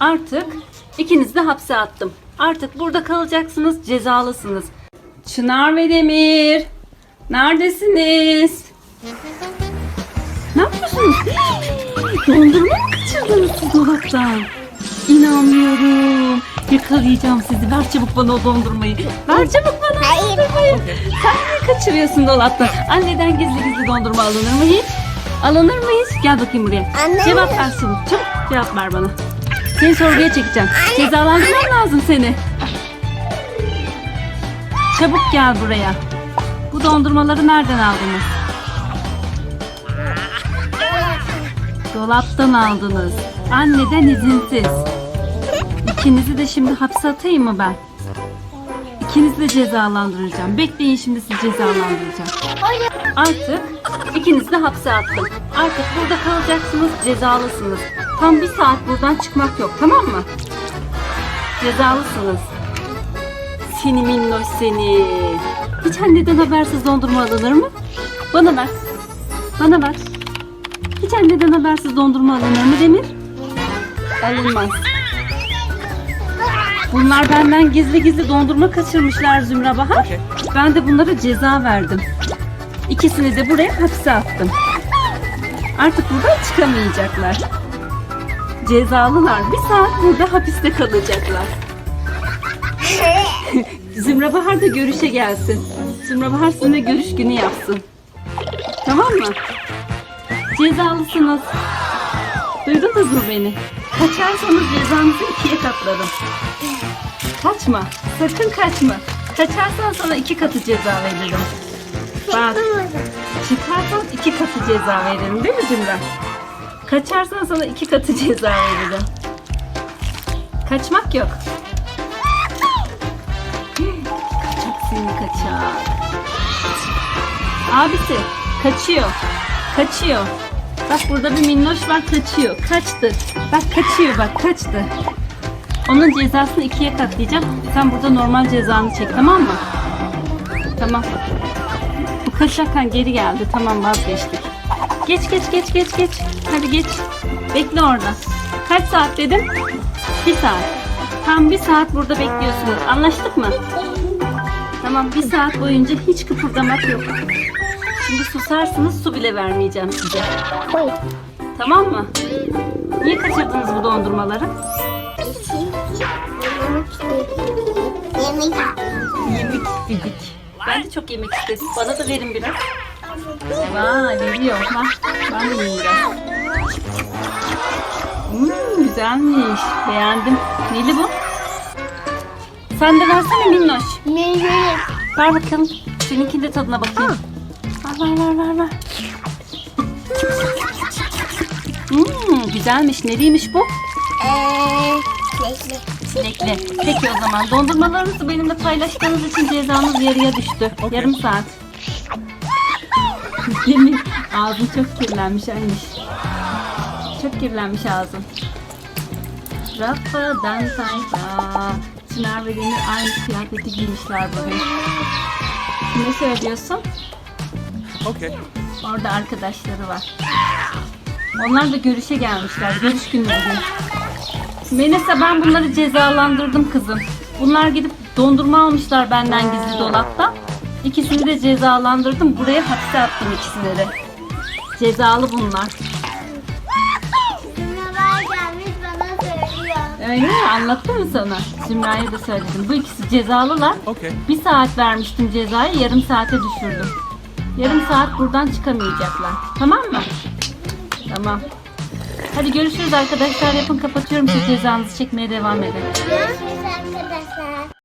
Artık ikinizi de hapse attım. Artık burada kalacaksınız, cezalısınız. Çınar ve Demir, neredesiniz? Ne yapıyorsunuz? Dondurma mı kaçırdınız siz dolaptan? İnanmıyorum. Yakalayacağım sizi. Ver çabuk bana o dondurmayı. Ver çabuk bana o dondurmayı. Sen niye kaçırıyorsun dolaptan? Anneden gizli gizli dondurma alınır mı hiç? Alınır mı hiç? Gel bakayım buraya. Anne. Cevap ver çabuk. Çabuk cevap ver bana. Seni sorguya çekeceğim. Cezalandırmam lazım seni. Çabuk gel buraya. Bu dondurmaları nereden aldınız? Dolaptan aldınız. Anneden izinsiz. İkinizi de şimdi hapse atayım mı ben? İkinizi de cezalandıracağım. Bekleyin şimdi sizi cezalandıracağım. Artık ikinizi de hapse attım. Artık burada kalacaksınız, cezalısınız. Tam bir saat buradan çıkmak yok, tamam mı? Cezalısınız. Seni minnoş seni. Hiç anneden habersiz dondurma alınır mı? Bana ver. Bana ver. Hiç anneden habersiz dondurma alınır mı Demir? Alınmaz. Bunlar benden gizli gizli dondurma kaçırmışlar Zümra Bahar. Ben de bunlara ceza verdim. İkisini de buraya hapse attım. Artık buradan çıkamayacaklar. Cezalılar bir saat burada hapiste kalacaklar. Zümra Bahar da görüşe gelsin. Zümra Bahar sizinle görüş günü yapsın. Tamam mı? Cezalısınız. Duydunuz mu beni? Kaçarsanız cezanızı ikiye katlarım. Kaçma. Sakın kaçma. Kaçarsan sana iki katı ceza veririm. Bak. Çıkarsan iki katı ceza veririm değil mi Zümra? Kaçarsan sana iki katı ceza veririm. Kaçmak yok. Kaçak seni kaçak. Abisi kaçıyor. Kaçıyor. Bak burada bir minnoş var kaçıyor. Kaçtı. Bak kaçıyor bak kaçtı. Onun cezasını ikiye katlayacağım. Sen burada normal cezanı çek tamam mı? Tamam. Bu kaçarken geri geldi. Tamam vazgeçtik. Geç geç geç geç geç. Hadi geç. Bekle orada. Kaç saat dedim? Bir saat. Tam bir saat burada bekliyorsunuz. Anlaştık mı? Tamam bir saat boyunca hiç kıpırdamak yok. Şimdi susarsınız su bile vermeyeceğim size. Tamam mı? Niye kaçırdınız bu dondurmaları? Yemek Ben de çok yemek istedim. Bana da verin biraz. Vay veriyor. Bak ben de yiyeyim biraz. Hmm, güzelmiş. Beğendim. Neli bu? Sen de versene minnoş. Meyve. Ver bakalım. Seninkini de tadına bakayım. Ver ver ver ver ver. Hmm, güzelmiş. Neliymiş bu? Eee. Bekle. Çilekli. Peki o zaman dondurmalarınızı benimle paylaştığınız için cezanız yarıya düştü. Yarım saat. Yemin ağzın çok kirlenmiş anneş. Çok kirlenmiş ağzın. Rafadan sayfa. Çınar ve Demir aynı kıyafeti giymişler bugün. Ne söylüyorsun? Okay. Orada arkadaşları var. Onlar da görüşe gelmişler. Görüş günü bugün. Melisa ben bunları cezalandırdım kızım. Bunlar gidip dondurma almışlar benden gizli dolapta. İkisini de cezalandırdım. Buraya hapse attım ikisini de. Cezalı bunlar. Zümralar gelmiş bana söylüyor. Öyle mi? Anlattım mı sana? Zümra'ya da söyledim. Bu ikisi cezalılar. Okay. Bir saat vermiştim cezayı. Yarım saate düşürdüm. Yarım saat buradan çıkamayacaklar. Tamam mı? Tamam. Hadi görüşürüz arkadaşlar. Yapın kapatıyorum. Siz cezanızı çekmeye devam edin. Görüşürüz arkadaşlar.